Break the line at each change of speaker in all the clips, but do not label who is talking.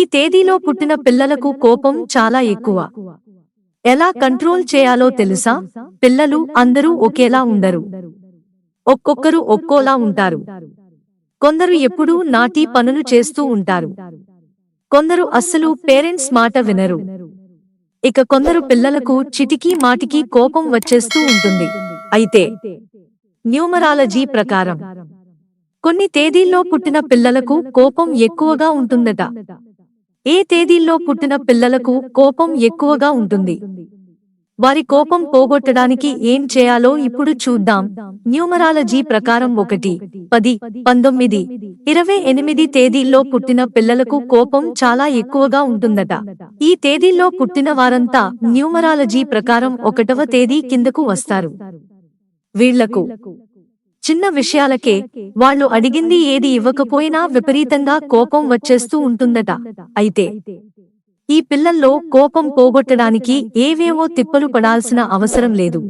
ఈ తేదీలో పుట్టిన పిల్లలకు కోపం చాలా ఎక్కువ. ఎలా కంట్రోల్ చేయాలో తెలుసా? పిల్లలు అందరూ ఒకేలా ఉండరు. ఒక్కొక్కరు ఒక్కోలా ఉంటారు. కొందరు ఎప్పుడూ నాటి పనులు చేస్తూ ఉంటారు. కొందరు అస్సలు పేరెంట్స్ మాట వినరు. ఇక కొందరు పిల్లలకు చిటికీ మాటికి కోపం వచ్చేస్తూ ఉంటుంది. అయితే న్యూమరాలజీ ప్రకారం కొన్ని తేదీల్లో పుట్టిన పిల్లలకు కోపం ఎక్కువగా ఉంటుందట. ఏ తేదీల్లో పుట్టిన పిల్లలకు కోపం ఎక్కువగా ఉంటుంది? వారి కోపం పోగొట్టడానికి ఏం చేయాలో ఇప్పుడు చూద్దాం. న్యూమరాలజీ ప్రకారం ఒకటి పది పంతొమ్మిది ఇరవై ఎనిమిది తేదీల్లో పుట్టిన పిల్లలకు కోపం చాలా ఎక్కువగా ఉంటుందట. ఈ తేదీల్లో పుట్టిన వారంతా న్యూమరాలజీ ప్రకారం ఒకటవ తేదీ కిందకు వస్తారు. వీళ్ళకు చిన్న విషయాలకే వాళ్ళు అడిగింది ఏది ఇవ్వకపోయినా విపరీతంగా కోపం వచ్చేస్తూ ఉంటుందట. అయితే ఈ పిల్లల్లో కోపం పోగొట్టడానికి ఏవేవో తిప్పలు పడాల్సిన అవసరం లేదు.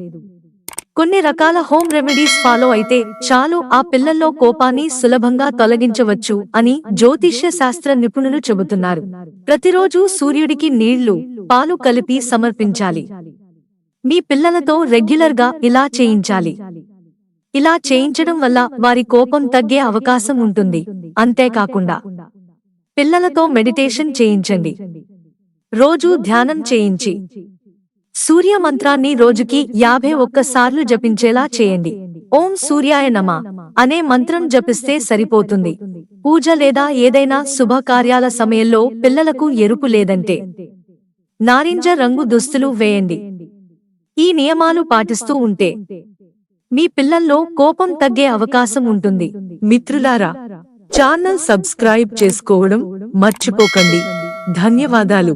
కొన్ని రకాల హోమ్ రెమెడీస్ ఫాలో అయితే చాలు ఆ పిల్లల్లో కోపాన్ని సులభంగా తొలగించవచ్చు అని జ్యోతిష్య శాస్త్ర నిపుణులు చెబుతున్నారు. ప్రతిరోజు సూర్యుడికి నీళ్ళు పాలు కలిపి సమర్పించాలి. మీ పిల్లలతో రెగ్యులర్గా ఇలా చేయించాలి. ఇలా చేయించడం వల్ల వారి కోపం తగ్గే అవకాశం ఉంటుంది. అంతేకాకుండా పిల్లలతో మెడిటేషన్ చేయించండి. రోజూ ధ్యానం చేయించి సూర్య మంత్రాన్ని రోజుకి యాభై ఒక్కసార్లు జపించేలా చేయండి. ఓం సూర్యాయ నమ అనే మంత్రం జపిస్తే సరిపోతుంది. పూజ లేదా ఏదైనా శుభకార్యాల సమయంలో పిల్లలకు ఎరుపు లేదంటే నారింజ రంగు దుస్తులు వేయండి. ఈ నియమాలు పాటిస్తూ ఉంటే మీ పిల్లల్లో కోపం తగ్గే అవకాశం ఉంటుంది. మిత్రులారా ఛానల్ సబ్స్క్రైబ్ చేసుకోవడం మర్చిపోకండి. ధన్యవాదాలు.